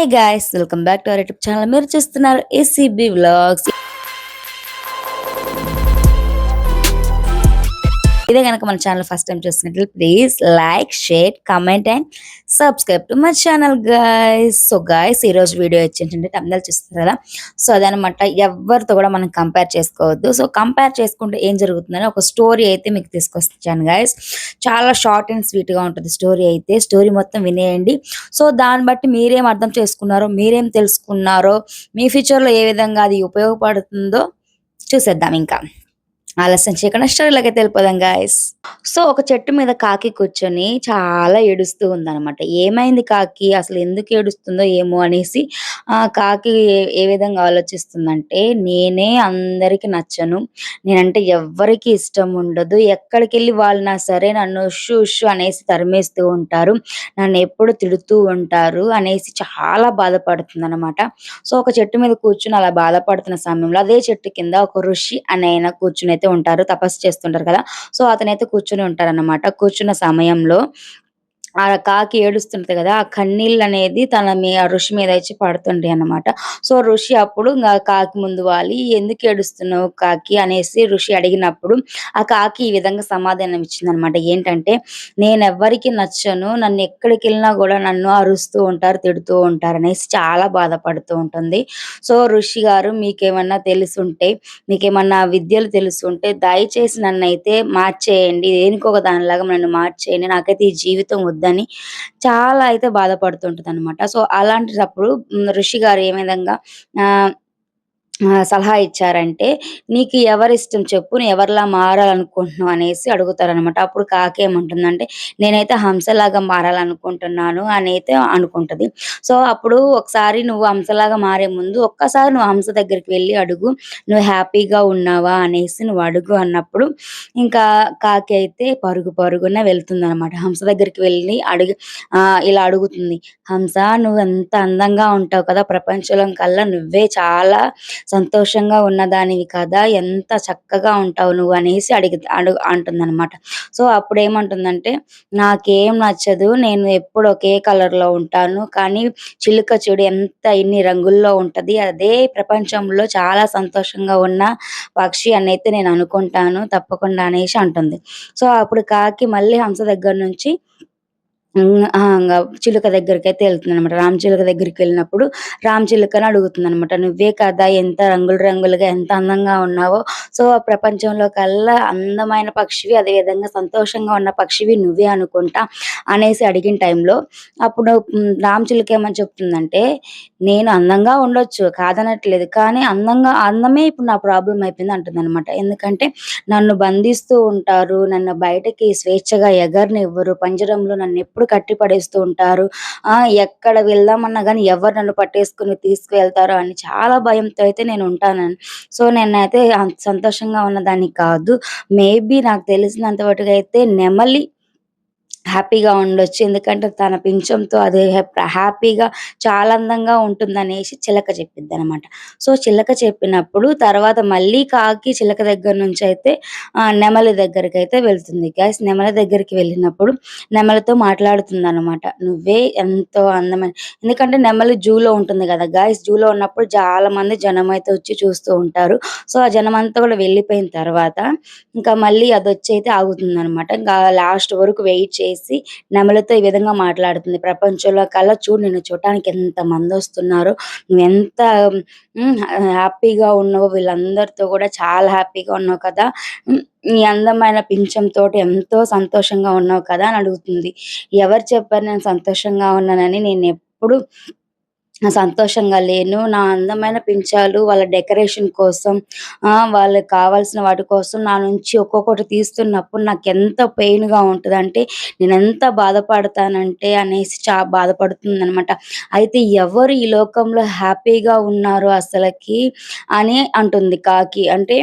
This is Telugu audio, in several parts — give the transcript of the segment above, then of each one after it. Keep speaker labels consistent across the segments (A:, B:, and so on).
A: Hey guys welcome back to our YouTube channel మీరు చూస్తున్నారు ఏసీబీ వ్లాగ్స్ ఇదే కనుక మన ఛానల్ ఫస్ట్ టైం చూస్తున్నట్లు please like share comment and subscribe to my channel guys so guys ఈ రోజు వీడియో ఏంటంటే అందరూ చూస్తున్నారు కదా. సో అదనమాట ఎవరితో కూడా మనం కంపేర్ చేసుకోవద్దు. సో కంపేర్ చేసుకుంటే ఏం జరుగుతుందని ఒక స్టోరీ అయితే మీకు తీసుకొస్తాను గాయస్ చాలా షార్ట్ అండ్ స్వీట్గా ఉంటుంది స్టోరీ అయితే. స్టోరీ మొత్తం వినేయండి. సో దాన్ని బట్టి మీరేం అర్థం చేసుకున్నారో మీరేం తెలుసుకున్నారో మీ ఫ్యూచర్లో ఏ విధంగా అది ఉపయోగపడుతుందో చూసేద్దాం ఇంకా. ఆలస్యం చేయకుండా స్టోరీలోకి వెళ్ళిపోదాం గాయస్ సో ఒక చెట్టు మీద కాకి కూర్చొని చాలా ఏడుస్తూ ఉందన్నమాట. ఏమైంది కాకి? అసలు ఎందుకు ఏడుస్తుందో ఏమో అనేసి ఆ కాకి ఏ- ఏ విధంగా ఆలోచిస్తుందంటే నేనే అందరికి నచ్చను. నేనంటే ఎవ్వరికి ఇష్టం ఉండదు. ఎక్కడికి వెళ్ళి వాళ్ళనా సరే నన్ను ఉషు ఉషు అనేసి తరిమేస్తూ ఉంటారు. నన్ను ఎప్పుడు తిడుతూ ఉంటారు అనేసి చాలా బాధపడుతుంది అనమాట సో ఒక చెట్టు మీద కూర్చుని అలా బాధపడుతున్న సమయంలో అదే చెట్టు కింద ఒక ఋషి అనే ఆయన కూర్చుని అయితే ఉంటారు తపస్సు చేస్తుంటారు కదా. సో అతనైతే కూర్చుని ఉంటారు అనమాట కూర్చున్న సమయంలో ఆ కాకి ఏడుస్తుంటది కదా ఆ కన్నీళ్ళు అనేది తన మీ ఆ ఋషి మీద వచ్చి పడుతుంటాయి అనమాట సో ఋషి అప్పుడు ఇంకా కాకి ముందు వాలి ఎందుకు ఏడుస్తున్నావు కాకి? అనేసి ఋషి అడిగినప్పుడు ఆ కాకి ఈ విధంగా సమాధానం ఇచ్చింది అనమాట ఏంటంటే నేను ఎవ్వరికి నచ్చను నన్ను ఎక్కడికి వెళ్ళినా కూడా నన్ను అరుస్తూ ఉంటారు తిడుతూ ఉంటారు అనేసి చాలా బాధపడుతూ ఉంటుంది. సో ఋషి గారు మీకేమన్నా తెలుసుంటే మీకేమన్నా విద్యలు తెలుసుంటే దయచేసి నన్ను అయితే మార్చేయండి. దేనికో ఒక దానిలాగా నన్ను మార్చేయండి. నాకైతే ఈ జీవితం వద్దని చాలా అయితే బాధపడుతుంటది అనమాట సో అలాంటప్పుడు ఋషి గారు ఏ విధంగా ఆ, సలహా ఇచ్చారంటే నీకు ఎవరిష్టం చెప్పు నువ్వు ఎవరిలా మారాలనుకుంటున్నావు అనేసి అడుగుతారనమాట అప్పుడు కాకేమంటుందంటే నేనైతే హంసలాగా మారాలనుకుంటున్నాను అని అయితే అనుకుంటది. సో అప్పుడు ఒకసారి నువ్వు హంసలాగా మారే ముందు ఒక్కసారి నువ్వు హంస దగ్గరికి వెళ్ళి అడుగు నువ్వు హ్యాపీగా ఉన్నావా అనేసి నువ్వు అడుగు అన్నప్పుడు ఇంకా కాకి అయితే పరుగు పరుగున వెళ్తుంది అనమాట హంస దగ్గరికి వెళ్ళి అడుగు ఇలా అడుగుతుంది హంస నువ్వు ఎంత అందంగా ఉంటావు కదా ప్రపంచంలో కల్లా నువ్వే చాలా సంతోషంగా ఉన్నదానివి కదా ఎంత చక్కగా ఉంటావు నువ్వు అనేసి అడిగి అడుగు అంటుందన్నమాట. సో అప్పుడు ఏమంటుందంటే నాకేం నచ్చదు నేను ఎప్పుడు ఒకే కలర్లో ఉంటాను కానీ చిలుక చూడు ఎంత ఇన్ని రంగుల్లో ఉంటుంది అదే ప్రపంచంలో చాలా సంతోషంగా ఉన్న పక్షి అని అయితే నేను అనుకుంటాను తప్పకుండా అనేసి అంటుంది. సో అప్పుడు కాకి మళ్ళీ హంస దగ్గర నుంచి చిలుక దగ్గరికి అయితే వెళ్తుంది అనమాట రామ్ చిలుక దగ్గరికి వెళ్ళినప్పుడు రామ్ చిలుకని అడుగుతుంది అనమాట నువ్వే కదా ఎంత రంగులు రంగులుగా ఎంత అందంగా ఉన్నావో. సో ఆ ప్రపంచంలో కల్లా అందమైన పక్షివి అదే విధంగా సంతోషంగా ఉన్న పక్షివి నువ్వే అనుకుంటా అనేసి అడిగిన టైంలో అప్పుడు రామచిలుక రామ్ చిలుక ఏమని చెప్తుందంటే నేను అందంగా ఉండొచ్చు కాదనట్లేదు కానీ అందంగా అందమే ఇప్పుడు నా ప్రాబ్లం అయిపోయింది అంటుంది అనమాట ఎందుకంటే నన్ను బంధిస్తూ ఉంటారు నన్ను బయటకి స్వేచ్ఛగా ఎగరనివ్వరు పంజరంలో నన్ను ఎప్పుడు కట్టి పడేస్తూ ఉంటారు. ఆ ఎక్కడ వెళ్దామన్నా కానీ ఎవరు నన్ను పట్టేసుకుని తీసుకువెళ్తారో అని చాలా భయంతో అయితే నేను ఉంటానని సో నేనైతే అంత సంతోషంగా ఉన్నదాన్ని కాదు. మేబీ నాకు తెలిసినంత వరకు అయితే నెమలి హ్యాపీగా ఉండొచ్చు. ఎందుకంటే తన పింఛంతో అది హ్యాపీగా చాలా అందంగా ఉంటుందనేసి చిలక చెప్పిద్ది అనమాట సో చిలక చెప్పినప్పుడు తర్వాత మళ్ళీ కాకి చిలక దగ్గర నుంచి అయితే నెమలి దగ్గరికి అయితే వెళ్తుంది. గ్యాస్ నెమలి దగ్గరికి వెళ్ళినప్పుడు నెమలతో మాట్లాడుతుంది అనమాట నువ్వే ఎంతో అందమైన ఎందుకంటే నెమలి జూలో ఉంటుంది కదా గాయస్ జూలో ఉన్నప్పుడు చాలా మంది జనం అయితే వచ్చి చూస్తూ ఉంటారు. సో ఆ జనం అంతా కూడా వెళ్ళిపోయిన తర్వాత ఇంకా మళ్ళీ అది వచ్చి అయితే ఆగుతుంది అనమాట ఇంకా లాస్ట్ వరకు వెయిట్ చేసి నెమలితో ఈ విధంగా మాట్లాడుతుంది. ప్రపంచంలో కల్లా చూడు నిన్ను చూడటానికి ఎంత మంది వస్తున్నారు నువ్వు ఎంత హ్యాపీగా ఉన్నావు వీళ్ళందరితో కూడా చాలా హ్యాపీగా ఉన్నావు కదా. నీ అందమైన పింఛంతో తోటి ఎంతో సంతోషంగా ఉన్నావు కదా అని అడుగుతుంది. ఎవరు చెప్పారు నేను సంతోషంగా ఉన్నానని? నేను ఎప్పుడు సంతోషంగా లేను. నా అందమైన పించాలు వాళ్ళ డెకరేషన్ కోసం ఆ వాళ్ళకి కావాల్సిన వాటి కోసం నా నుంచి ఒక్కొక్కటి తీస్తున్నప్పుడు నాకు ఎంత పెయిన్గా అంటే నేను ఎంత బాధపడతానంటే అనేసి చా బాధపడుతుంది అనమాట అయితే ఎవరు ఈ లోకంలో హ్యాపీగా ఉన్నారు అసలకి అని అంటుంది కాకి. అంటే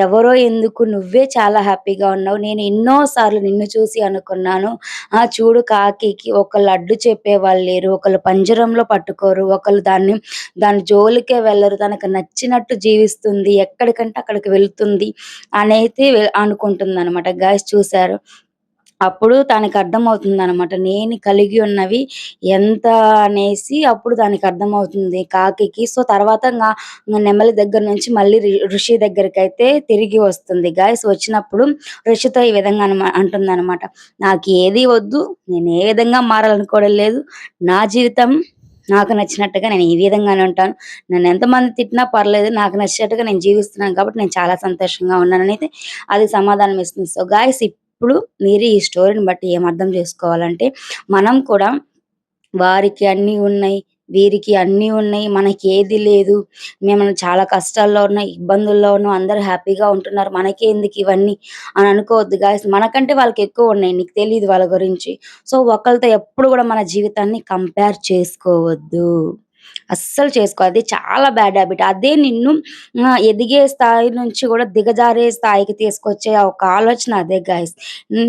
A: ఎవరో ఎందుకు నువ్వే చాలా హ్యాపీగా ఉన్నావు. నేను ఎన్నో సార్లు నిన్ను చూసి అనుకున్నాను. ఆ చూడు కాకి ఒకళ్ళు అడ్డు చెప్పే వాళ్ళు లేరు. ఒకళ్ళు పంజరంలో పట్టుకోరు. ఒకళ్ళు దాన్ని దాని జోలికే వెళ్ళరు తనకు నచ్చినట్టు జీవిస్తుంది ఎక్కడికంటే అక్కడికి వెళ్తుంది అని అయితే అనుకుంటుంది అనమాట గాయస్ చూసారు అప్పుడు తనకి అర్థమవుతుందనమాట. నేను కలిగి ఉన్నవి ఎంత అనేసి అప్పుడు దానికి అర్థమవుతుంది కాకికి. సో, తర్వాత నెమలి దగ్గర నుంచి మళ్ళీ ఋషి దగ్గరికి అయితే తిరిగి వస్తుంది గాయస్ వచ్చినప్పుడు ఋషితో ఈ విధంగా అంటుంది అనమాట నాకు ఏది వద్దు. నేను ఏ విధంగా మారాలనుకోవడం లేదు. నా జీవితం నాకు నచ్చినట్టుగా నేను ఈ విధంగానే ఉంటాను. నన్ను ఎంతమంది తిట్టినా పర్లేదు. నాకు నచ్చినట్టుగా నేను జీవిస్తున్నాను కాబట్టి నేను చాలా సంతోషంగా ఉన్నాననైతే అది సమాధానం ఇస్తుంది. సో, గాయ్స్ ఇప్పుడు మీరు ఈ స్టోరీని బట్టి ఏం అర్థం చేసుకోవాలంటే మనం కూడా వారికి అన్నీ ఉన్నాయి. వీరికి అన్నీ ఉన్నాయి. మనకి ఏది లేదు. మేము చాలా కష్టాల్లో ఉన్నాం, ఇబ్బందుల్లో ఉన్నాం. అందరూ హ్యాపీగా ఉంటున్నారు. మనకెందుకు ఇవన్నీ అని అనుకోవద్దు గాయ్స్. మనకంటే ఉన్నాయి నీకు తెలియదు వాళ్ళ గురించి. సో, ఒకరితో ఎప్పుడు కూడా మన జీవితాన్ని కంపేర్ చేసుకోవద్దు. అస్సలు చేసుకో అది చాలా బ్యాడ్ హ్యాబిట్ అదే నిన్ను ఎదిగే స్థాయి నుంచి కూడా దిగజారే స్థాయికి తీసుకొచ్చే ఒక ఆలోచన అదే గాయస్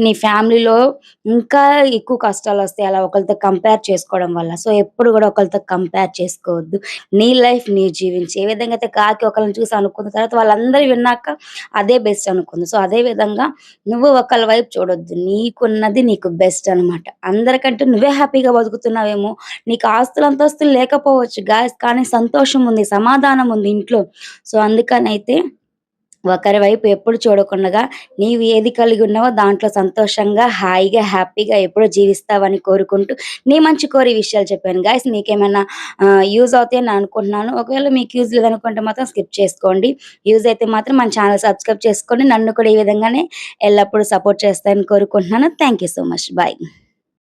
A: నీ ఫ్యామిలీలో ఇంకా ఎక్కువ కష్టాలు వస్తాయి అలా ఒకరితో కంపేర్ చేసుకోవడం వల్ల. సో, ఎప్పుడు కూడా ఒకరితో కంపేర్ చేసుకోవద్దు. నీ లైఫ్ నీ జీవించి ఏ విధంగా అయితే కాకి ఒకళ్ళని చూసి అనుకున్న తర్వాత వాళ్ళందరూ విన్నాక అదే బెస్ట్ అనుకుంది. సో, అదే విధంగా నువ్వు ఒకళ్ళ వైపు చూడొద్దు. నీకున్నది నీకు బెస్ట్ అనమాట. అందరికంటే నువ్వే హ్యాపీగా బతుకుతున్నావేమో! నీకు ఆస్తులు, అంతస్తులు లేకపోవచ్చు గాయ్స్. కానీ సంతోషం ఉంది. సమాధానం ఉంది ఇంట్లో. సో, అందుకనైతే ఒకరి వైపు ఎప్పుడు చూడకుండగా నీవు ఏది కలిగి ఉన్నావో దాంట్లో సంతోషంగా, హాయిగా, హ్యాపీగా ఎప్పుడు జీవిస్తావని కోరుకుంటూ నీ మంచి కోరి విషయాలు చెప్పాను గాయ్స్. మీకేమైనా యూజ్ అవుతాయని అనుకుంటున్నాను. ఒకవేళ మీకు యూజ్ లేదనుకుంటే మాత్రం స్కిప్ చేసుకోండి. యూజ్ అయితే మాత్రం మన ఛానల్ సబ్స్క్రైబ్ చేసుకోండి. నన్ను కూడా ఈ విధంగానే ఎల్లప్పుడూ సపోర్ట్ చేస్తారని కోరుకుంటున్నాను. Thank you so much. Bye.